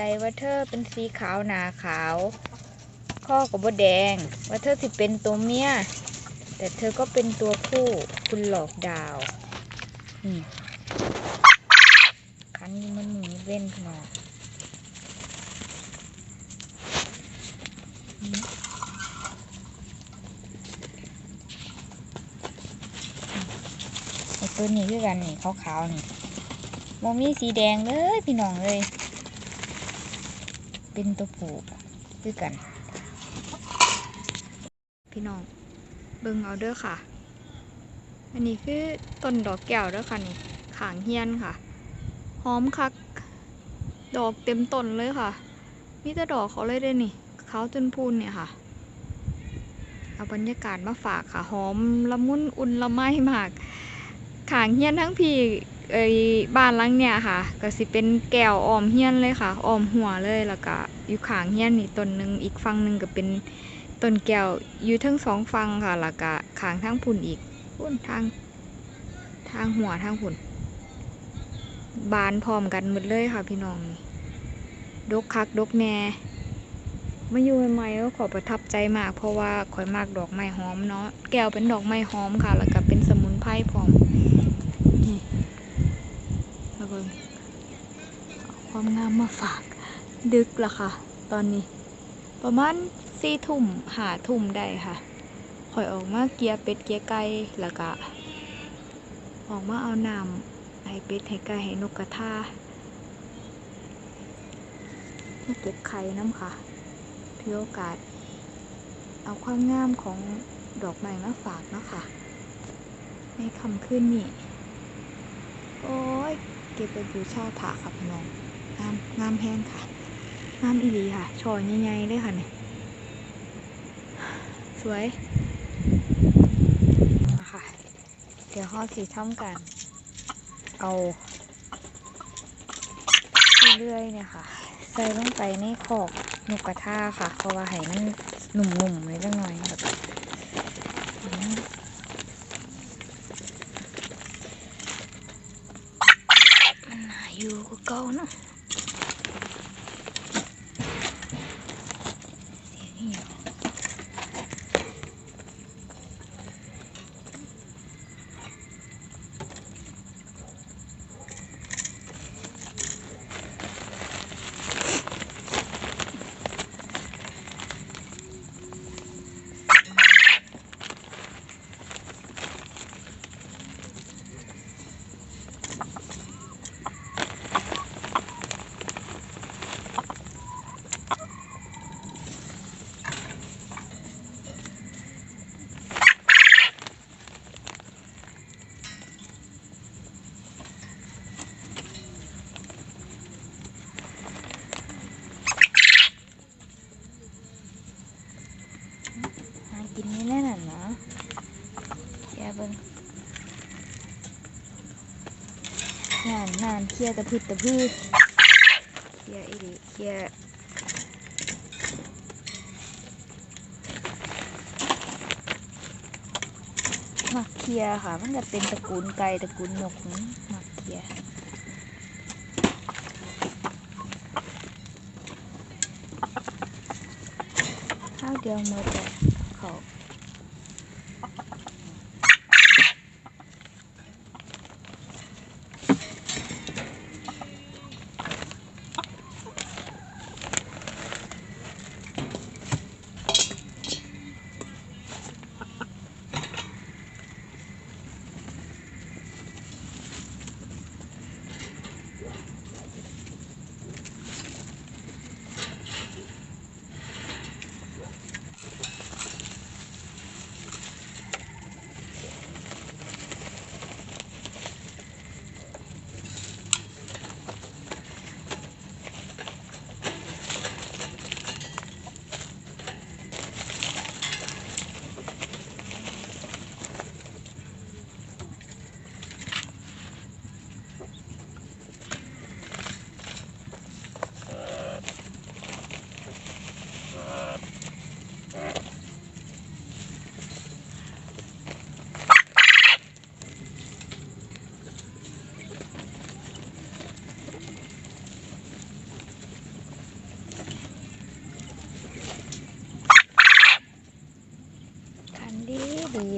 ใจว่าเธอเป็นสีขาวหนาขาว ข้อกับบแดง ว่าเธอสิเป็นตัวเมียแต่เธอก็เป็นตัวผู้คุณหลอกดาวนี่คันนี้มันหนีเว้นขนาอืมไอตัวนี้คือกันนี่ขาวๆนี่โมมีสีแดงเลยพี่น้องเลย เป็นตัวผู้คือกัน พี่น้อง เบิ่งเอาเด้อค่ะ อันนี้คือต้นดอกแก้วเด้อค่ะนี่ขางเฮียนค่ะ หอมคัก ดอกเต็มต้นเลยค่ะ มีแต่ดอกเขาเลยเด้นี่ เขาจนพูนเนี่ยค่ะ เอาบรรยากาศมาฝากค่ะ หอมละมุนอุ่นละไมมาก ขางเฮียนทั้งพี่ เอ้บ้านหลังเนี่ยค่ะ ก็สิเป็นแก้วออมเฮียนเลยค่ะออมหัวเลยแล้วก็อยู่ขางเฮียนนี่ต้นหนึ่งอีกฝั่งหนึ่งก็เป็นต้นแก้วอยู่ทั้งสองฝั่งค่ะแล้วก็ขางทั้งพุ่นอีกพุ่นทางทางหัวทางพุ่นบานพร้อมกันหมดเลยค่ะพี่น้องนี่ดกคักดกแน่มาอยู่ใหม่ๆก็ขอประทับใจมาก เพราะว่าข่อยมากดอกไม้หอมเนาะแก้วเป็นดอกไม้หอมค่ะ แล้วก็เป็นสมุนไพรพร้อม เบิงความงามมาฝาก ดึกละค่ะ ตอนนี้ ประมาณสี่ทุ่มหาทุ่มได้ค่ะคอยออกมาเกียร์เป็ดเกียร์ไก่แล้วก็ออกมาเอาน้ำให้เป็ดให้ไก่ให้นกกระทามาเก็บไข่น้ำค่ะถือโอกาส เอาความงามของดอกไม้มาฝากเนาะค่ะ ในคำขึ้นนี่ โอ้ย เก็บไปบูชาผาค่ะพี่น้องงามงามแห้งค่ะงามอีหลีค่ะชอยใหญ่ๆเลยค่ะเนี่ยสวยมาค่ะเดี๋ยวห่อสีท่อมกัน เอาเรื่อยๆเนี่ยค่ะ ใส่ลงไปในขอกนกกระทาค่ะ เพราะว่าให้มันหนุ่มๆเลยจังหน่อยแบบอืม น่า อยู่กว่าเก่าเนาะเสียงเหี่ยวหากินนี่แน่น่ะเนาะแกเบิ่งงานนานเคลียร์ตะพืดตะพืดเคลียร์อีดีเคลียร์มักเคลียร์ค่ะ มันจะเป็นตระกูลไก่ตระกูลนกนี่มักเคลียร์ข้าวเดียวหมดเลย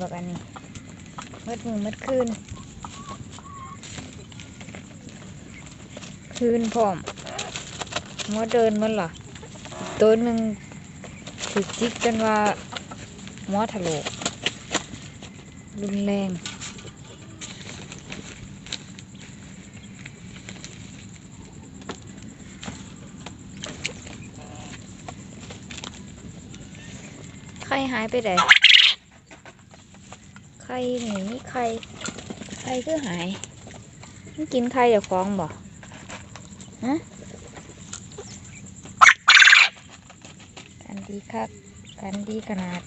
บักอันนี้มืดมือมืดคืน คืนพร้อมหัวเดินมันเหรอตัวหนึ่งถูกจิกจนว่าหัวถลกรุนแรงใครหายไปไหน ใครหนีใครใครก็หายมันกินใครอย่าฟ้องบ่ฮะกันดีครับกันดีขนาด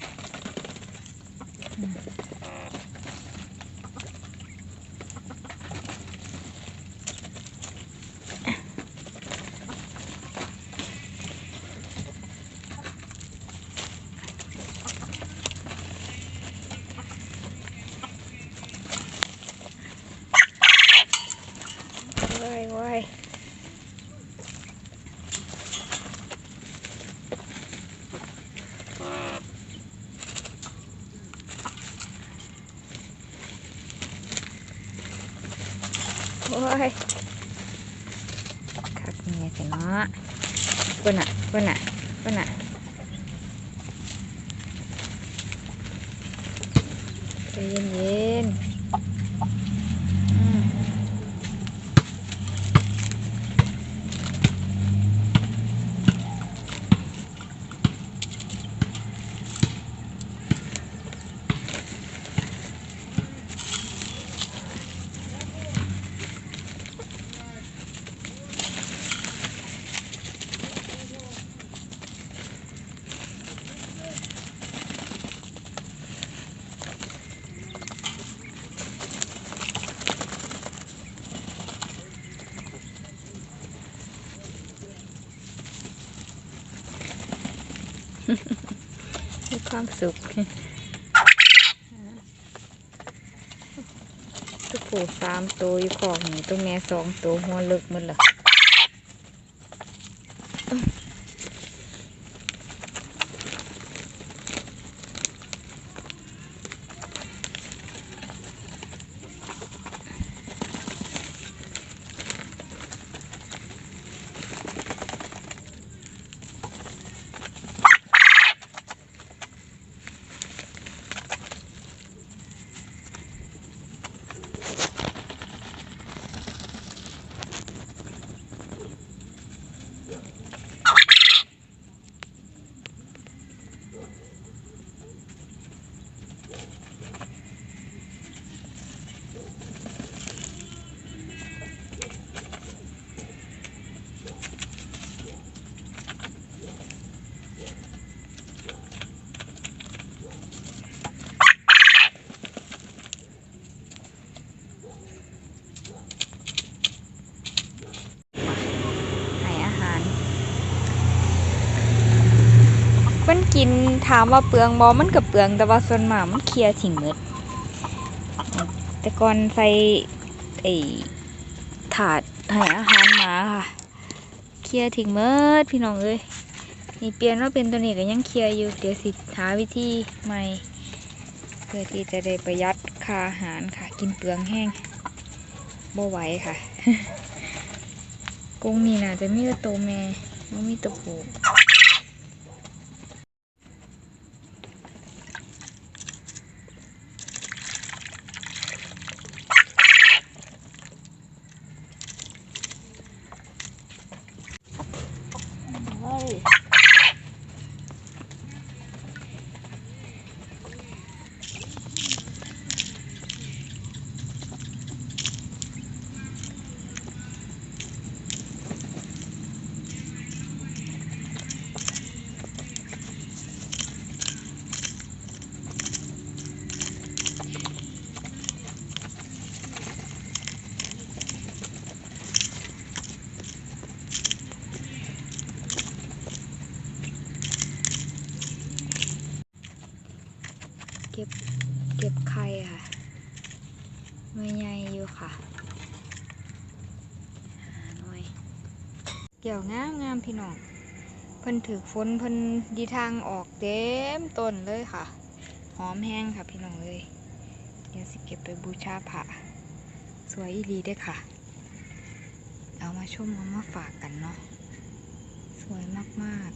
อ้ยคักเนี่ยสิเนาะเพิ่นน่ะปุ่นน่ะปุ่นน่ะใจเย็นๆ มีความสุขตัวผู้สามตัวอยู่ของนี่ตัวแม่สองตัวหัวเลิกมันละ มันกินถามว่าเปลืองบอมันกับเปลืองแต่ว่าส่วนมากมันเคลียร์ทิ้งหมดแต่ก่อนใส่ไอ้ถาดให้อาหารหมาค่ะ เคลียร์ทิ้งหมดพี่น้องเอ้ยนี่เปลี่ยนว่าเป็นตัวนี้ก็ยังเคลียร์อยู่ เดี๋ยวสิหาวิธีใหม่เพื่อที่จะได้ประหยัดค่าอาหารค่ะ กินเปลืองแห้งบ่ไหวค่ะกรงนี่น่าจะมีต่ตัวแม่ไม่มีตัวผู้ เก็บเก็บไข่ค่ะไม่ใหญ่อยู่ค่ะหาหน่อย เกี่ยวงามงามพี่น้องเพิ่นถือฝนเพิ่นดีทางออกเต็มต้นเลยค่ะ หอมแห้งค่ะพี่น้องเลยเดี๋ยวสิเก็บไปบูชาพระสวยอีหลีเด้ค่ะ เอามาชมเอามาฝากกันเนาะสวยมาก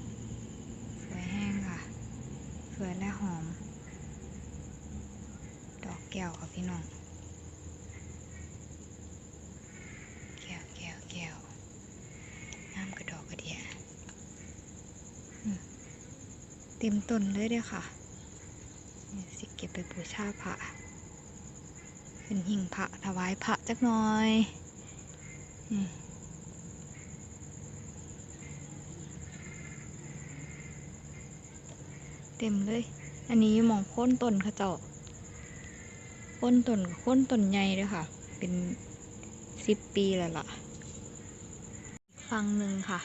ๆ สวยแห้งค่ะ สวยและหอม ดอกแก้วค่ะพี่น้อง แก้วแก้วแก้วน้ำกระดอกกระเดียอืมเต็มต้นเลยเด้อค่ะสิเก็บไปบูชาพระขึ้นหิ่งพระถวายพระจักหน่อยเต็มเลย อันนี้มองโค้นต้นขาเจ้าโค้นต้นโค่นต้นใหญ่เลยค่ะ เป็นสิบปีแล้วล่ะ ฟังหนึ่งค่ะ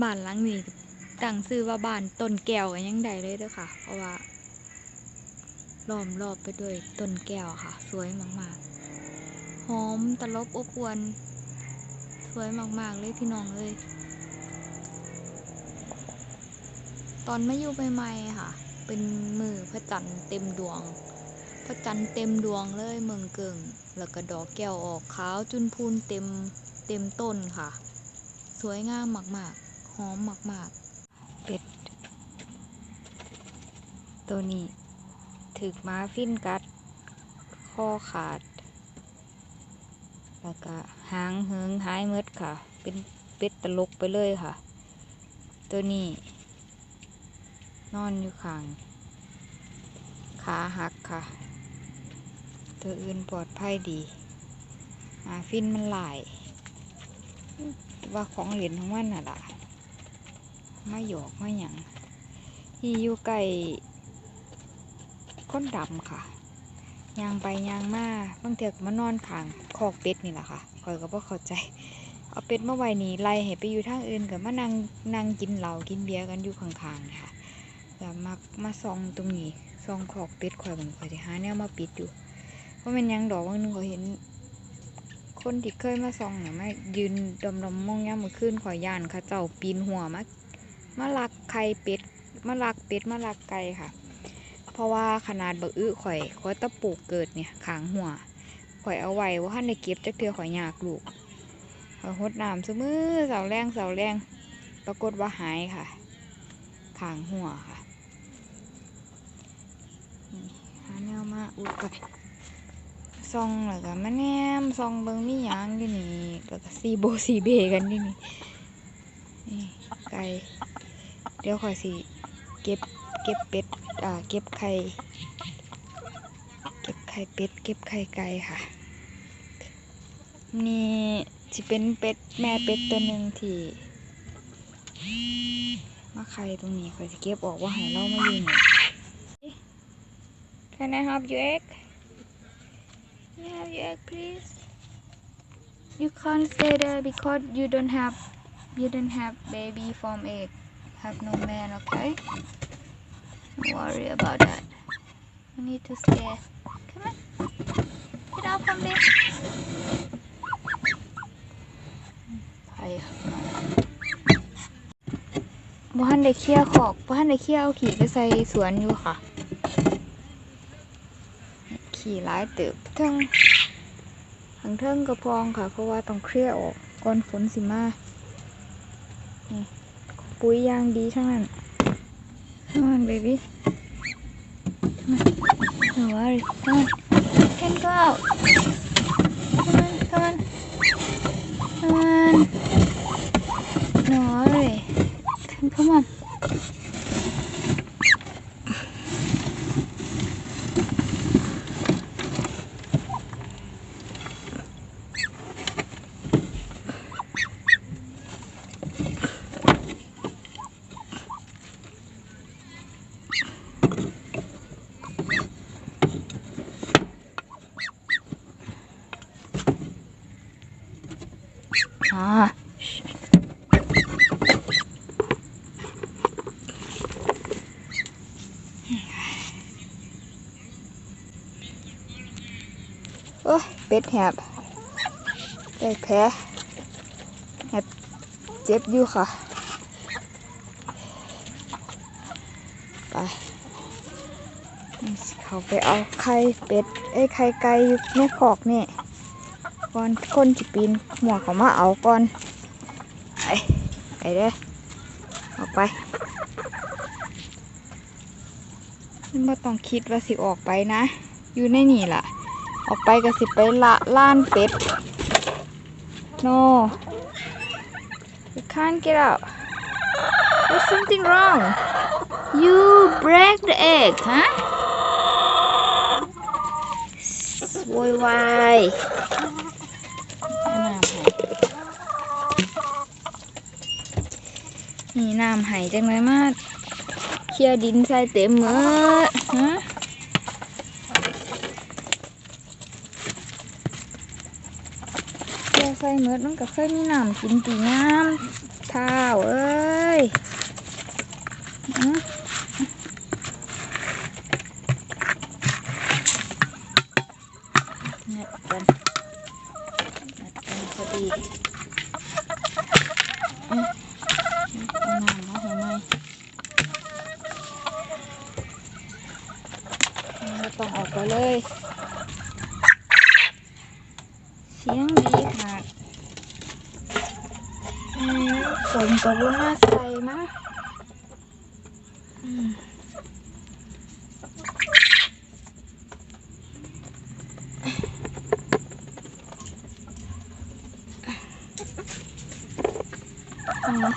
บ้านหลังนี้ ตั้งชื่อว่าบ้านต้นแก้วกันยังใดเลยเด้อค่ะ เพราะว่าล้อมรอบไปด้วยต้นแก้วค่ะ สวยมากๆหอมตลบอบอวน สวยมากๆเลยพี่น้องเลยตอนมาอยู่ใหม่ๆค่ะ เป็นมือพระจันทร์เต็มดวง พระจันทร์เต็มดวงเลยเมืองเกิงแล้วก็ดอกแก้วออกขาวจุนพูนเต็มเต็มต้นค่ะ สวยงามมากๆหอมมากๆ เป็ด ตัวนี้ถึกม้าฟินกัด ข้อขาด แล้วก็หางเหิงหายหมดค่ะ เป็นเป็ดตลกไปเลยค่ะ ตัวนี้ นอนอยู่ข้าง ขาหักค่ะ ตัวอื่นปลอดภัยดีหาฟินมันหลาย ว่าของเหรียญของมันน่ะล่ะ มาหยอกมาหยังที่อยู่ใกล้ ก้นดำค่ะยางไปยางมาบางเถือกมานอนขางคอกเป็ดนี่แหละค่ะคอยก็บ่เข้าใจ เอาเป็ดมาไว้นี่ไล่ให้ไปอยู่ทางอื่นกับมานั่งนั่งกินเหล้ากินเบียร์กันอยู่ข้างๆค่ะแต่มักมาซองตรงนี้ซองคอกเป็ดคอยเหมือนคอยจะหาแนวมาปิดอยู่เพราะมันยังดอกบางนึงก็เห็น คนที่เคยมาส่องเนี่ยมายืนดมดมมองย่ำมือขึ้นขอยย่านเข้าเจ้าปีนหัวมามาลักไข่เป็ดมาลักเป็ดมาลักไก่ค่ะ เพราะว่าขนาดบักอื้อข่อยข่อยตะปูกเกิดเนี่ยขางหัวข่อยเอาไว้ว่าท่านได้เก็บจักเทือข่อยยากลูกข่อยหดน้ำเสมอเสาแรงเสาแรงปรากฏว่าหายค่ะขางหัวค่ะนี่หาแนวมาอุดไปซองแล้วก็มาแนมซองเบิงมีหยางอยู่นี่แล้วก็ซีโบซีเบกันอยู่นี่นี่ไก่เดี๋ยวข่อยสิเก็บเก็บเป็ด เก็บไข่ เก็บไข่เป็ด เก็บไข่ไก่ค่ะ นี่จะเป็นเป็ดแม่เป็ดตัวหนึ่งที่มาไข่ตรงนี้ข่อยจะเก็บออกว่าให้เรามาอยู่นี่ Can I have your egg? Can I have your egg, please? You can't stay there because you don't have you don't have baby from egg. Have no man, okay? Don't worry about that. You need to stay. Come on. Get out from there. ไปบ้านได้เคี่ยวขอกบ้านได้เคี่ยวขี่ไปใส่สวนอยู่ค่ะ ขี่ร้ายเติบเทิงทางเทิงกระพองค่ะ เพราะว่าต้องเคลียร์ออกก่อนฝนสิมานี่ปุ๋ยยางดีทั้งนั้น Come on baby. Come on. No worries. Come on. Can go out. Come on Come on. Come on. No worry Come come on Ah. Ôi, เป็ดแหบได้แผลแหบเจ็บอยู่ค่ะ ไปเขาไปเอาไข่เป็ดเอ้ไข่ไก่อยู่ในคอกนี่ ก่อนคนจิปีนหัวเขามาเอาก่อนไปไปเด้อออกไปไม่ต้องคิดว่าสิออกไปนะ อยู่ในนี่ล่ะ ออกไปก็สิไปละล้านเป็ด no you can't get out there's something wrong you break the egg huh โวยวายน้ำไห นี่น้ำไหจังเลยมากเคลียดินใส่เต็มมือฮะเคลียใส่มือมันก็เคยมีน้ำกินตีน้ำเท้าเอ้ยอื้อ งัดกันงัดกันพอดีเอ๊ะเอาน้ำมาให้หน่อยเราต้องออกไปเลย เสียงดีค่ะ เอ้ยฝนก็รุมาใส่นะอืม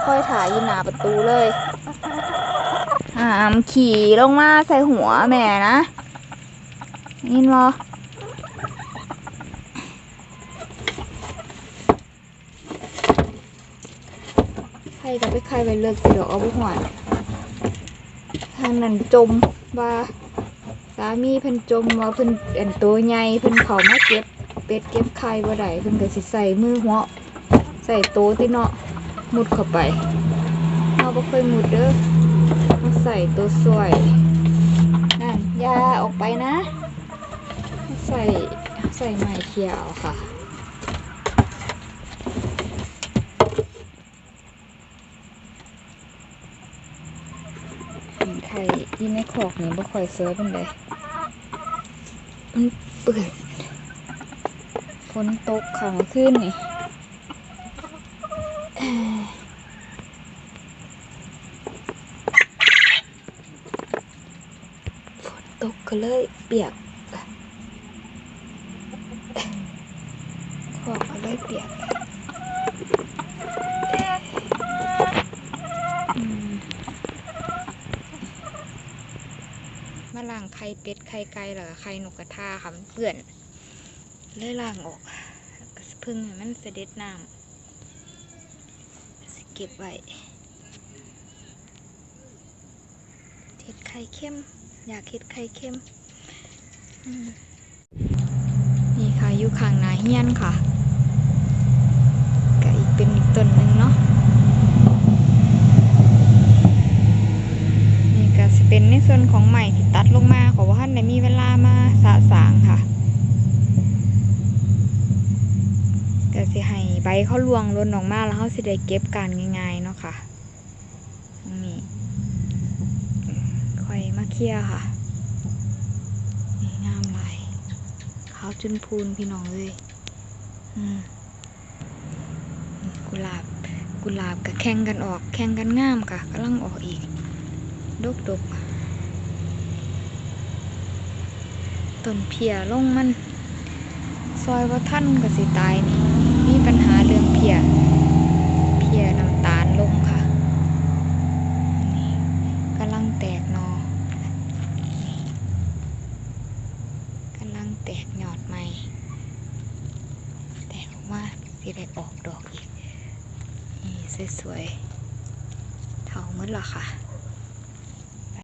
ค่อยถ่ายยู่หน้าประตูเลยหามขี่ลงมาใส่หัวแม่นะยินบอใคร กับไปใครไปเลิกเดี๋ยวเอาบุกหวานทางนั้นจมว่าสามีเพิ่นจมว่าเพิ่นเอ็นตัวใหญ่เพิ่นเขามาเก็บเป็ดเก็บไข่บ่ได้เพิ่นก็สิใส่มือหัวใส่โตะที่เนาะมุดเข้าไปเราบ่เคยมุดเด้อมาใส่ตัวสวยนั่นยาออกไปนะ ใส่ใส่ไม้เขียวค่ะ เห็น ไข่ที่ในคอกนี่บ่ค่อยสวยเป็นไดมันเปื่อนฝนตกขังขึ้นนี่ฝนตกก็เลยเปียกขอบก็เลยเปียกอืมมาล้างไข่เป็ดไข่ไก่แล้วก็ไข่นกกระทาค่ะมันเปื่อนเลยล้างออกพึ่งให้มันเสด็จน้ำสเก็บไว้เห็ดไข่เข้ม อยากเห็ดไข่เค็มนี่ค่ะอยู่ข้างหนาเฮียนค่ะก็อีกเป็นอีกต้นหนึ่งเนาะ นี่ก็จะเป็นใน ส่วนของใหม่ที่ตัดลงมาขอว่าท่านได้มีเวลามาสะสางค่ะก็สิให้ใบเขาลวงล้นออกมาแล้วเขาสิได้เก็บการง่ายๆเนาะค่ะนี้ค่อยมาเคลียค่ะนี่งามลายขาวจนพูนพี่น้องเลยอืมกุหลาบกุหลาบกับแข่งกันออก แข่งกันงามค่ะกำลังออกอีกดกดก ต้นเพียลงมัน ซอยว่าท่านกับสิตายนี่ มีปัญหาเรื่องเพีย